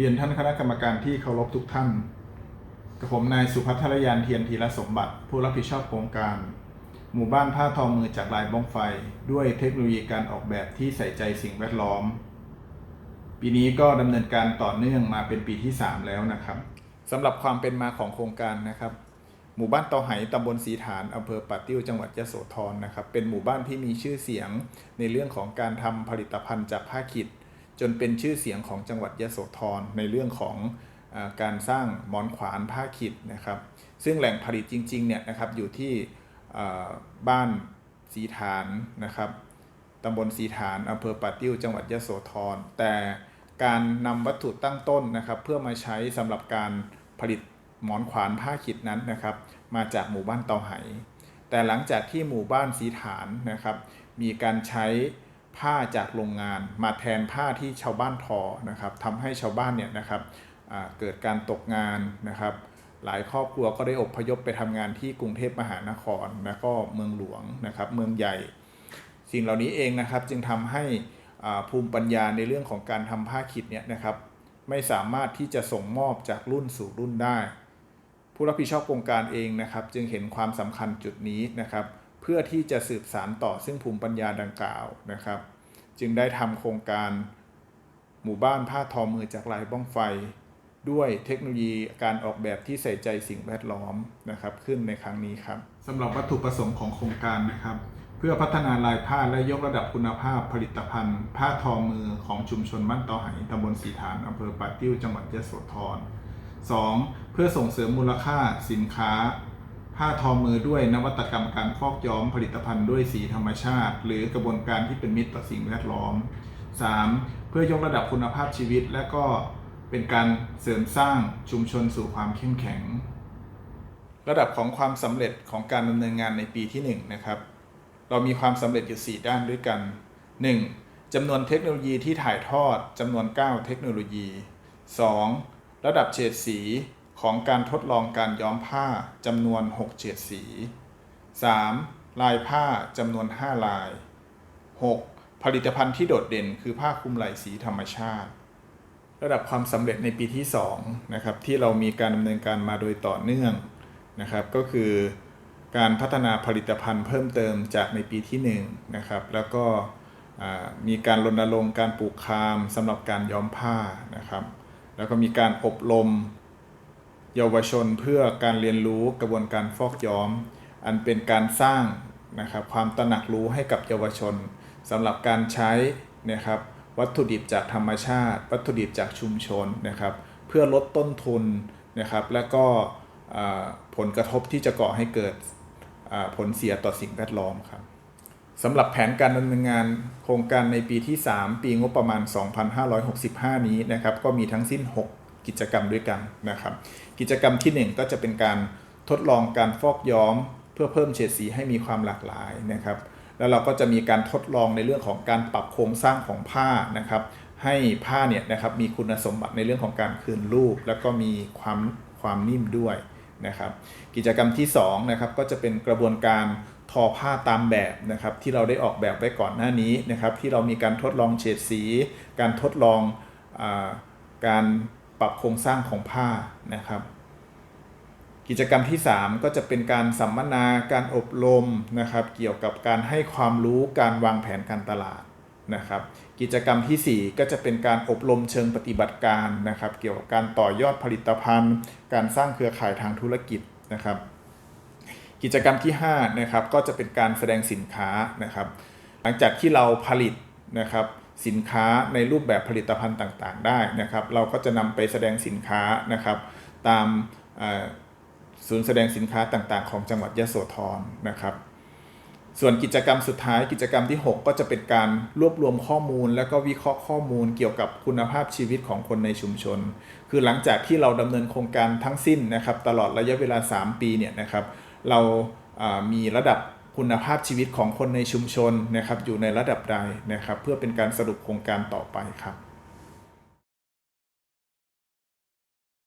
เรียนท่านคณะกรรมการที่เคารพทุกท่านกับผมนายสุพัทรยานเทียนธีรสมบัติ ผู้รับผิดชอบโครงการ หมู่บ้านผ้าทอมือจากลายบ้องไฟ ด้วยเทคโนโลยีการออกแบบที่ใส่ใจสิ่งแวดล้อม ปีนี้ก็ดำเนินการต่อเนื่องมาเป็นปีที่ 3 แล้วนะครับสำหรับความเป็นมาของโครงการนะครับ หมู่บ้านตาไหตำบลสีฐานอำเภอป่าติ้วจังหวัดยโสธรนะครับ เป็นหมู่บ้านที่มีชื่อเสียงในเรื่องของการทำผลิตภัณฑ์จากผ้าขิด จนเป็นชื่อเสียงของจังหวัดยโสธรในเรื่องของอการสร้างมอนขวานผ้าขิดนะครับ ซึ่งแหล่งผลิตจริงๆเนี่ยนะครับอยู่ที่บ้านสีฐานนะครับตำบลสีฐานอำเภอป่าติ้วจังหวัดยโสธรแต่การนำวัตถุตั้งต้นนะครับ เพื่อมาใช้สำหรับการผลิตหมอนขวานผ้าขิดนั้นนะครับ มาจากหมู่บ้านเตาไหแต่หลังจากที่หมู่บ้านสีฐานนะครับ มีการใช้ ผ้าจากโรงงานมาแทนผ้าที่ชาวบ้านทอนะครับทำให้ชาวบ้านเนี่ยนะครับเกิดการตกงานนะครับ หลายครอบครัวก็ได้อพยพไปทำงานที่กรุงเทพมหานครและก็เมืองหลวงนะครับเมืองใหญ่ สิ่งเหล่านี้เองนะครับจึงทำให้ภูมิปัญญาในเรื่องของการทำผ้าขิดเนี่ยนะครับไม่สามารถที่จะส่งมอบจากรุ่นสู่รุ่นได้ ผู้รับผิดชอบโครงการเองนะครับ จึงเห็นความสำคัญจุดนี้นะครับ พื่อที่จะสืบสารต่อซึ่งภูมิปัญญาดังกล่าวนะครับ จึงได้ทำโครงการหมู่บ้านผ้าทอมือจากลายบ้องไฟ ด้วยเทคโนโลยีการออกแบบที่ใส่ใจสิ่งแวดล้อมนะครับ ขึ้นในครั้งนี้ครับสำหรับวัตถุประสงค์ของโครงการนะครับ เพื่อพัฒนาลายผ้าและยกระดับคุณภาพผลิตภัณฑ์ ผ้าทอมือของชุมชนบ้านตาไหตำบลสีฐานอำเภอป่าติ้วจังหวัดยะโสธร 2. เพื่อส่งเสริมมูลค่าสินค้า ผ้าทอมือด้วยนวัตกรรมการฟอกย้อมผลิตภัณฑ์ด้วยสีธรรมชาติ หรือกระบวนการที่เป็นมิตรต่อสิ่งแวดล้อม 3. เพื่อยกระดับคุณภาพชีวิต และก็เป็นการเสริมสร้างชุมชนสู่ความเข้มแข็ง ระดับของความสำเร็จของการดำเนินงานในปีที่ 1 นะครับ เรามีความสำเร็จอยู่ 4 ด้านด้วยกัน 1. จำนวนเทคโนโลยีที่ถ่ายทอดจำนวน 9 เทคโนโลยี 2. ระดับเฉดสี ของการทดลองการย้อมผ้าจำนวน 6 เฉดสี 3. ลายผ้าจำนวน 5 ลาย 6. ผลิตภัณฑ์ที่โดดเด่นคือผ้าคลุมไหล่สีธรรมชาติ ระดับความสำเร็จในปีที่2นะครับที่เรามีการดำเนินการมาโดยต่อเนื่องนะครับก็คือการพัฒนาผลิตภัณฑ์เพิ่มเติมจากในปีที่1นะครับแล้วก็มีการรณรงค์การปลูกคามสำหรับการย้อมผ้านะครับ แล้วก็มีการอบรม เยาวชนเพื่อการเรียนรู้กระบวนการฟอกย้อม อันเป็นการสร้างนะครับความตระหนักรู้ให้กับเยาวชนสำหรับการใช้นะครับวัตถุดิบจากธรรมชาติ วัตถุดิบจากชุมชนนะครับ เพื่อลดต้นทุนนะครับ และก็ผลกระทบที่จะก่อให้เกิดผลเสียต่อสิ่งแวดล้อมครับสำหรับแผนการดำเนินงานโครงการในปีที่ 3 ปีงบประมาณ 2565 นี้นะครับ ก็มีทั้งสิ้น 6 กิจกรรมด้วยกันนะครับ กิจกรรมทีหนึ่1 ก็จะเป็นการทดลองการฟอกย้อม เพื่อเพิ่มเฉดสีให้มีความหลากหลายนะครับ แล้วเราก็จะมีการทดลองในเรื่องของการปรับโครงสร้างของผ้านะครับ ให้ผ้าเนี่ยนะครับมีคุณสมบัติในเรื่องของการคืนรูป แล้วก็มีความความนิ่มด้วยนะครับ กิจกรรมที่2นะครับก็จะเป็นกระบวนการทอผ้าตามแบบนะครับที่เราได้ออกแบบไว้ก่อนหน้านี้นะครับ ที่เรามีการทดลองเฉดสี การทดลองอการ ปรับโครงสร้างของผ้านะครับ กิจกรรมที่ 3 ก็จะเป็นการสัมมนาการอบรมนะครับ เกี่ยวกับการให้ความรู้การวางแผนการตลาดนะครับ กิจกรรมทีสี่ 4 ก็จะเป็นการอบรมเชิงปฏิบัติการนะครับ เกี่ยวกับการต่อยอดผลิตภัณฑ์ การสร้างเครือข่ายทางธุรกิจนะครับ กิจกรรมที่5นะครับก็จะเป็นการแสดงสินค้านะครับ หลังจากที่เราผลิตนะครับ สินค้าในรูปแบบผลิตภัณฑ์ต่างๆ ได้นะครับ เราก็จะนำไปแสดงสินค้านะครับ ตามศูนย์แสดงสินค้าต่างๆ ของจังหวัดยะโสธรนะครับ ส่วนกิจกรรมสุดท้ายกิจกรรมที่ 6 ก็จะเป็นการรวบรวมข้อมูล และก็วิเคราะห์ข้อมูลเกี่ยวกับคุณภาพชีวิตของคนในชุมชน คือหลังจากที่เราดำเนินโครงการทั้งสิ้นนะครับ ตลอดระยะเวลา 3 ปีเนี่ยนะครับ เรามีระดับ คุณภาพชีวิตของคนในชุมชนนะครับอยู่ในระดับใดนะครับ เพื่อเป็นการสรุปโครงการต่อไปครับ